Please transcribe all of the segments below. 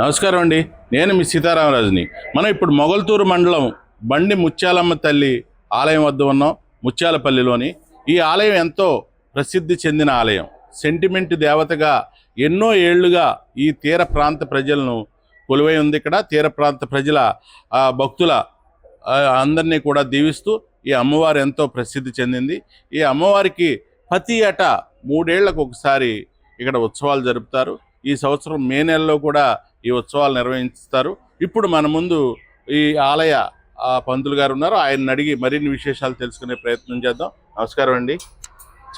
నమస్కారం అండి. నేను మీ సీతారామరాజుని. మనం ఇప్పుడు మొగల్తూరు మండలం బండి ముత్యాలమ్మ తల్లి ఆలయం వద్ద ఉన్నాం ముత్యాలపల్లిలోని. ఈ ఆలయం ఎంతో ప్రసిద్ధి చెందిన ఆలయం. సెంటిమెంట్ దేవతగా ఎన్నో ఏళ్ళుగా ఈ తీర ప్రాంత ప్రజలను కొలువై ఉంది ఇక్కడ. తీర ప్రాంత ప్రజల భక్తుల అందరినీ కూడా దీవిస్తూ ఈ అమ్మవారు ఎంతో ప్రసిద్ధి చెందింది. ఈ అమ్మవారికి ప్రతి ఏటా మూడేళ్ళకు ఒకసారి ఇక్కడ ఉత్సవాలు జరుపుతారు. ఈ సంవత్సరం మే నెలలో కూడా ఈ ఉత్సవాలు నిర్వహిస్తారు. ఇప్పుడు మన ముందు ఈ ఆలయ పంతులు గారు ఉన్నారు. ఆయన అడిగి మరిన్ని విశేషాలు తెలుసుకునే ప్రయత్నం చేద్దాం. నమస్కారం అండి.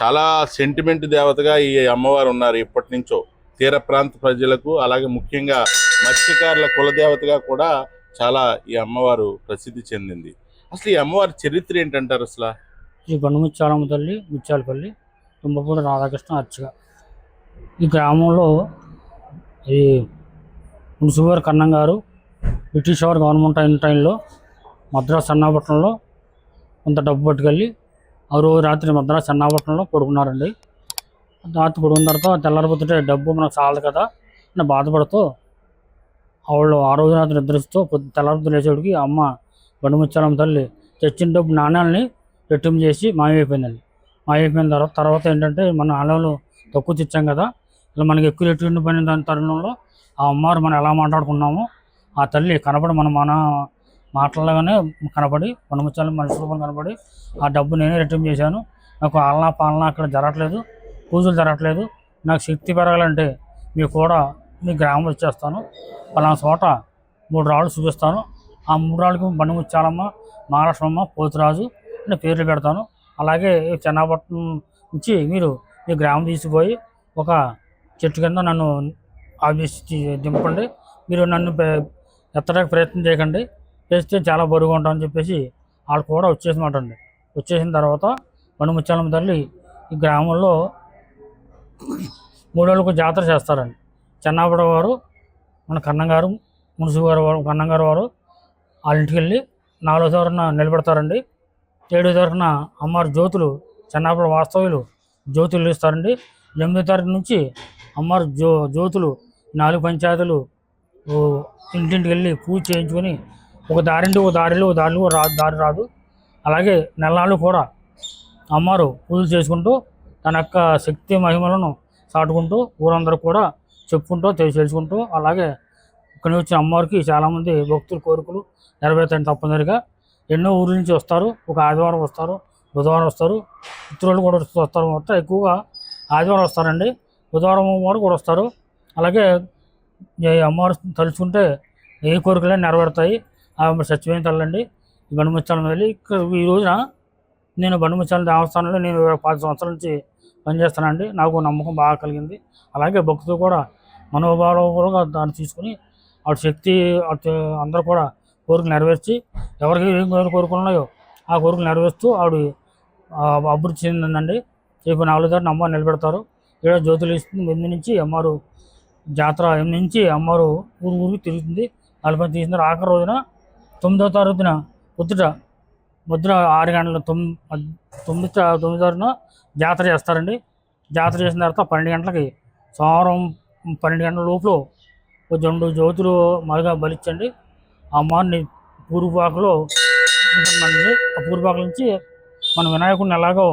చాలా సెంటిమెంట్ దేవతగా ఈ అమ్మవారు ఉన్నారు ఇప్పటి నుంచో. తీర ప్రాంత ప్రజలకు అలాగే ముఖ్యంగా మత్స్యకారుల కులదేవతగా కూడా చాలా ఈ అమ్మవారు ప్రసిద్ధి చెందింది. అసలు ఈ అమ్మవారి చరిత్ర ఏంటంటారు అసలు? శ్రీ బండుముత్యాలమ్మ తల్లి ముత్యాలపల్లి తుమ్మపూడి రాధాకృష్ణ అర్చగా ఈ గ్రామంలో ఈ మున్సిపల్ కన్నం గారు బ్రిటిష్ వారు గవర్నమెంట్ అయిన టైంలో మద్రాసు అన్నాపట్నంలో కొంత డబ్బు పట్టుకెళ్ళి ఆ రోజు రాత్రి మద్రాసు అన్నాపట్నంలో పడుకున్నారండి. రాత్రి పడుకున్న తర్వాత తెల్లారిపోతుంటే డబ్బు మనకు చాలదు కదా అని బాధపడుతూ వాళ్ళు ఆ రోజు రాత్రి నిద్రిస్తూ పొద్దు తెల్లారిపోతు లేచేటికి అమ్మ బండుముత్యాలమ్మ తల్లి తెచ్చిన డబ్బు నాణ్యాలని రెట్టింపు చేసి మాయమైపోయిందండి. మాయమైపోయిన తర్వాత తర్వాత ఏంటంటే మన ఆలయంలో తక్కువ తెచ్చాం కదా ఇలా మనకి ఎక్కువ రేటు ఉండిపోయిన దాని తరుణంలో ఆ అమ్మవారు మనం ఎలా మాట్లాడుకున్నామో ఆ తల్లి కనపడి మనం మన మాటల్లోనే కనపడి మనముచ్చాలు మనుషుల కనపడి ఆ డబ్బు నేనే రిటర్న్ చేశాను. నాకు ఆలనా పాలన అక్కడ జరగట్లేదు పూజలు జరగట్లేదు. నాకు శక్తి పెరగాలంటే మీకు కూడా మీ గ్రామం వచ్చేస్తాను. పలానా చోట మూడు రాళ్ళు చూపిస్తాను. ఆ మూడు రాళ్ళకి బండిముచ్చాలమ్మ మహారాష్ట్రమ్మ పోతురాజు అనే పేర్లు పెడతాను. అలాగే చెన్నాపట్నం నుంచి మీరు మీ గ్రామం తీసుకుపోయి ఒక చెట్టు కింద నన్ను ఆఫీస్ దింపండి. మీరు నన్ను ఎత్తడానికి ప్రయత్నం చేయకండి. చేస్తే చాలా బరువుగా ఉంటామని చెప్పేసి వాళ్ళు కూడా వచ్చేసినమాట అండి వచ్చేసిన తర్వాత బండిముత్యాలమ్మ తల్లి ఈ గ్రామంలో మూడేళ్ళకు జాతర చేస్తారండి. చెన్నాపడ వారు మన కన్నంగారు మున్సిపల్ గారు వారు కన్నంగారు వారు వాళ్ళ ఇంటికి వెళ్ళి నాలుగో తరఫున నిలబెడతారండి. ఏడో తరఫున అమ్మవారి జ్యోతులు చెన్నాపడ వాస్తవ్యులు జ్యోతులు ఇస్తారండి. ఎనిమిదో తారీఖు నుంచి అమ్మవారి జ్యో జ్యోతులు నాలుగు పంచాయతీలు ఇంటింటికి వెళ్ళి పూజ చేయించుకొని ఒక దారింటి ఒక దారిలో ఒక దారిలో రా దారి రాదు. అలాగే నెలనాళ్ళు కూడా అమ్మవారు పూజలు చేసుకుంటూ తన యొక్క శక్తి మహిమలను చాటుకుంటూ ఊరందరూ కూడా చెప్పుకుంటూ తెలుసుకుంటూ అలాగే ఇక్కడ నుంచి వచ్చిన అమ్మవారికి చాలామంది భక్తుల కోరికలు నెరవేర్తాయి తప్పనిసరిగా ఎన్నో ఊర్ల నుంచి వస్తారు. ఒక ఆదివారం వస్తారు బుధవారం వస్తారు ఇతరులు కూడా వస్తారు. మొత్తం ఎక్కువగా ఆదివారం వస్తారండి. బుధవారం వారు కూడా వస్తారు. అలాగే అమ్మవారు తలుచుకుంటే ఏ కోరికలే నెరవేరుతాయి. ఆ సత్యమైన తల్లండి. ఈ వెళ్ళి ఈ రోజున నేను బండిముచ్చాలం దేవస్థానంలో నేను పది సంవత్సరాల నుంచి పనిచేస్తానండి. నాకు నమ్మకం బాగా కలిగింది. అలాగే భక్తులు కూడా మనోభావం దాన్ని తీసుకుని ఆవిడ శక్తి అటు అందరూ కూడా కోరికలు నెరవేర్చి ఎవరికి ఏం కోరుకున్నాయో కోరికలు ఉన్నాయో ఆ కోరికలు నెరవేరుస్తూ ఆవిడ అభివృద్ధి చెందిందండి. రేపు నాలుగు దారిని అమ్మ నిలబెడతారు. ఏడో జ్యోతులు ఇస్తుంది. ఎనిమిది నుంచి అమ్మవారు జాతర నుంచి అమ్మవారు ఊరు ఊరికి తిరుగుతుంది. నలభై తీసిన తర్వాత ఆఖరి రోజున తొమ్మిదో తారీఖున పొద్దుట ముద్ర ఆరు గంటల తొమ్మిది తొమ్మిది తొమ్మిది తారీఖున జాతర చేస్తారండి. జాతర చేసిన తర్వాత పన్నెండు గంటలకి సోమవారం పన్నెండు గంటల లోపల రెండు జ్యోతులు మరుగా బలిచ్చండి. అమ్మవారిని పూర్వపాకలో ఉంటుందండి ఆ పూర్వపాక నుంచి మనం వినాయకుడిని ఎలాగో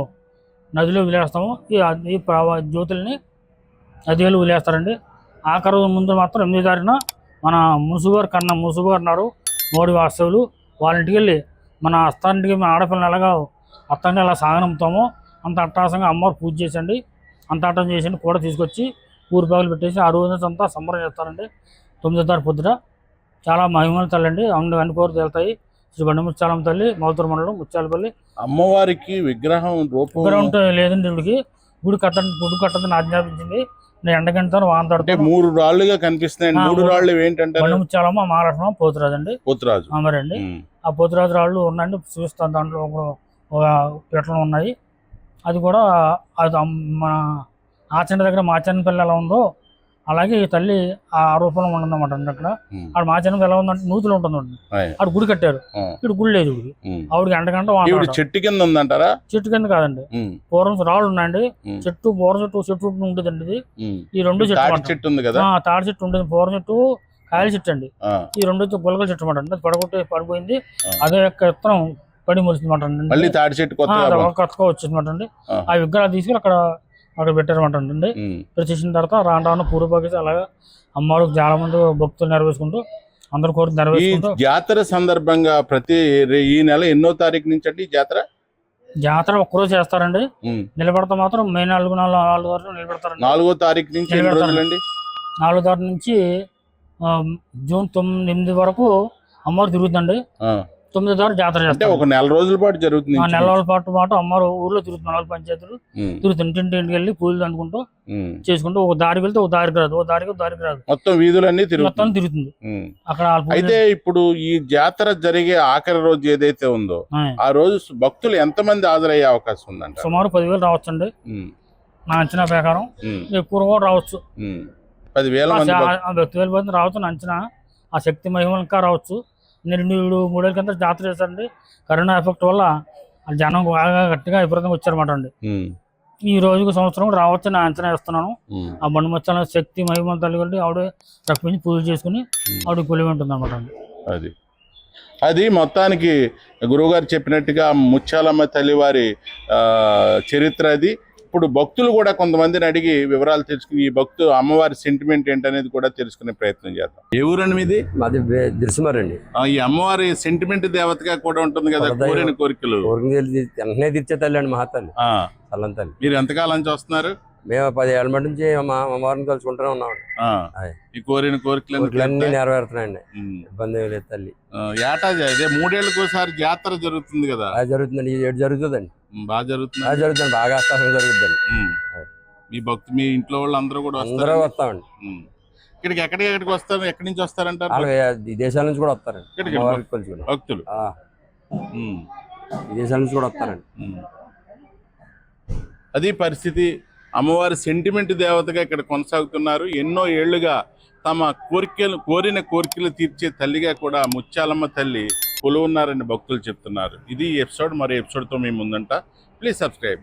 నదిలో వదిలేస్తాము ఈ ఈ ప్రవా జ్యోతుల్ని నదిలో వదిలేస్తారండి. ఆఖరి రోజు ముందు మాత్రం ఎనిమిది తారీఖున మన మున్సిపల్ కన్నా మున్సిపల్ అన్నారు. మోడీ వాస్తవులు. వాళ్ళ ఇంటికి వెళ్ళి మన అత్తారింటికి మన ఆడపిల్లని ఎలాగో అత్తాన్ని ఎలా సాగనంపుతామో అంత అట్టాసంగా అమ్మవారు పూజ చేసండి. అంత అట్టం చేసండి. కూడా తీసుకొచ్చి ఊరిపాకులు పెట్టేసి ఆ రోజు అంతా సంబరం చేస్తారండి. తొమ్మిదో తారీఖు పొద్దున చాలా మహిమలు తల్లండి. అన్ని అన్ని కోరికలు వెళ్తాయి శ్రీ బండముచ్చాలం తల్లి మౌతూరు మండలం ముత్యాలపల్లి. అమ్మవారికి విగ్రహం రూపం గ్రౌండ్ లేదండి ఇవిడికి గుడి కట్ట గుడి కట్టదని ఆజ్ఞాపించింది. ఎండగంటతో తడుతాను మూడు రాళ్ళుగా కనిపిస్తున్నాయి. మూడు. రాళ్ళు ఏంటంటారు బండముచ్చాలమ్మ మహాలక్ష్మ పోతురాజండి. పోతురాజు. అమరండి. ఆ పోతురాజు రాళ్ళు ఉన్నాయండి. చూస్తాను దాంట్లో ఒక పీటలు ఉన్నాయి. అది కూడా అది మన ఆచండ దగ్గర మాచన్నపల్లి ఎలా ఉందో అలాగే ఈ తల్లి ఆ రూపంలో ఉండదన్నమాట అండి అక్కడ. ఆడ మాచన్నపల్లి ఎలా ఉందంటే నూతులు ఉంటుందండి. ఆడ గుడి కట్టారు. ఇక్కడ గుడి లేదు ఉమ్. ఆవిడకి వాడతాడు చెట్టు కింద ఉందంటారా చెట్టు కింద కాదండి. పూర్వం రాళ్ళు ఉన్నాయండి. చెట్టు పూర్వం చెట్టు చెట్టు ఉంటుందండి ఇది. ఈ రెండు చెట్టు. చెట్టు ఉంది కదా ఆ, తాడి చెట్టు ఉంటుంది పూర్వం చెట్టు కాయల చెట్టు అండి ఈ రెండు గులకల చెట్టు అనమాట అండి అది పడగొట్టి పడిపోయింది. అదే యొక్క విత్తనం పడి మొలిసిందన్నమాట అండి తాటి చెట్టు కొత్తగా మొ- వచ్చిందన్నమాట అండి ఆ. ఆ విగ్రహాలు తీసుకుని అక్కడ అక్కడ అండి ఉమ్, ప్రతిష్ఠించిన తర్వాత రాను రాను పూర్వభాగం అలాగా అమ్మవారికి చాలా మంది భక్తులు నెరవేర్చుకుంటూ అందరు కోరిక నెరవేర్చుకుంటూ జాతర సందర్భంగా ప్రతి ఈ నెల ఎన్నో తారీఖు నుంచి అండి జాతర? జాతర ఒక్కరోజు చేస్తారండి. నిలబడతా మాత్రం మే నాలుగు నాలుగు నాలుగు వరకు నిలబెడతారండి. నాలుగో తారీఖు నుంచి ఎన్ని నిలబెడతారు. రోజులండి? నాలుగో తారీఖు నుంచి జూన్ తొమ్మిది ఎనిమిది వరకు అమ్మవారు తిరుగుతుందండి. తొమ్మిదో తారీఖు జాతర చేస్తారు. ఒక నెల రోజుల పాటు జరుగుతుంది. ఆ నెల రోజుల పాటు మాట అమ్మవారు ఊర్లో తిరుగుతుంది నాలుగు పంచాయతీలు. ఉమ్, తిరుగుతుంది ఇంటింటి ఇంటికి వెళ్ళి పూజలు అందుకుంటూ ఉమ్. చేసుకుంటూ ఒక దారికి వెళ్తే ఒక దారికి రాదు ఒక దారికి దారికి రాదు. మొత్తం వీధులన్నీ మొత్తం తిరుగుతుంది. అక్కడ అయితే ఇప్పుడు ఈ జాతర జరిగే ఆఖరి రోజు ఏదైతే ఉందో ఆ, రోజు భక్తులు ఎంతమంది హాజరయ్యే అవకాశం ఉందంట? సుమారు పదివేలు రావచ్చండి. ఉమ్, నా అంచనా ప్రకారం ఎక్కువ కూడా రావచ్చు. పదివేల మంది రావచ్చు నా అంచనా. ఆ శక్తి మహిమలు ఇంకా రావచ్చు. మూడు మూడేళ్ళ కింద జాతర చేశారండి. కరోనా ఎఫెక్ట్ వల్ల జనం బాగా గట్టిగా విపరీతంగా వచ్చారన్నమాట అండి. ఈ రోజుకు సంవత్సరం కూడా రావచ్చు నా అంచనా వేస్తున్నాను. ఆ బండి మొత్తం శక్తి మహిమలు తల్లి ఆవిడ రప్పించి పూజ చేసుకుని. ఆవిడ కొలివి ఉంటుంది అనమాట అండి. అది. అది మొత్తానికి గురువుగారు చెప్పినట్టుగా ముత్యాలమ్మ తల్లివారి చరిత్ర అది. ఇప్పుడు భక్తులు కూడా కొంతమందిని అడిగి వివరాలు తెలుసుకుని ఈ భక్తు అమ్మవారి సెంటిమెంట్ ఏంటనేది కూడా తెలుసుకునే ప్రయత్నం చేద్దాం. ఏ ఊరండి మీది? మాది దిల్సుమారండి ఆ, ఈ అమ్మవారి సెంటిమెంట్ దేవతగా కూడా ఉంటుంది కదా. కోరిన కోరికలు. వెంటనే తీర్చే తల్లి అండి మహాతల్లి. తల్లి మీరు ఎంతకాలం నుంచి వస్తున్నారు మేము పది ఏళ్ళ మటు నుంచి మా అమ్మవారిని కలుసుకుంటూనే ఉన్నాం ఆ, ఆయ్. ఈ కోరిన కోరికలు ఊరికలన్నీ నెరవేరుతున్నాయండి. ఇబ్బంది లేదు తల్లి. ఏటా మూడేళ్ళకి ఒకసారి జాతర జరుగుతుంది కదా. జరుగుతుందండి. ఏడు జరుగుతుందండి. బాగా జరుగుతుంది? అది జరుగుతుంది బాగా జరుగుతుందండి. మీ భక్తు మీ ఇంట్లో వాళ్ళు అందరూ కూడా అందరూ వస్తారు వస్తామండి ఇక్కడికి ఎక్కడికి ఎక్కడికి వస్తారు? ఎక్కడి నుంచి వస్తారంటారు? దేశాల నుంచి కూడా కలుసుకుంటాం భక్తులు. ఆ, ఉమ్, ఈ దేశాల నుంచి కూడా వస్తారండి. అది పరిస్థితి. అమ్మవారి సెంటిమెంట్ దేవతగా ఇక్కడ కొనసాగుతున్నారు. ఎన్నో ఏళ్ళుగా తమ కోరికలు కోరిన కోరికలు తీర్చే తల్లిగా కూడా ముత్యాలమ్మ తల్లి కొలువున్నారని భక్తులు చెప్తున్నారు. ఇది ఎపిసోడ్. మరో ఎపిసోడ్తో మేము ముందంట. Please subscribe.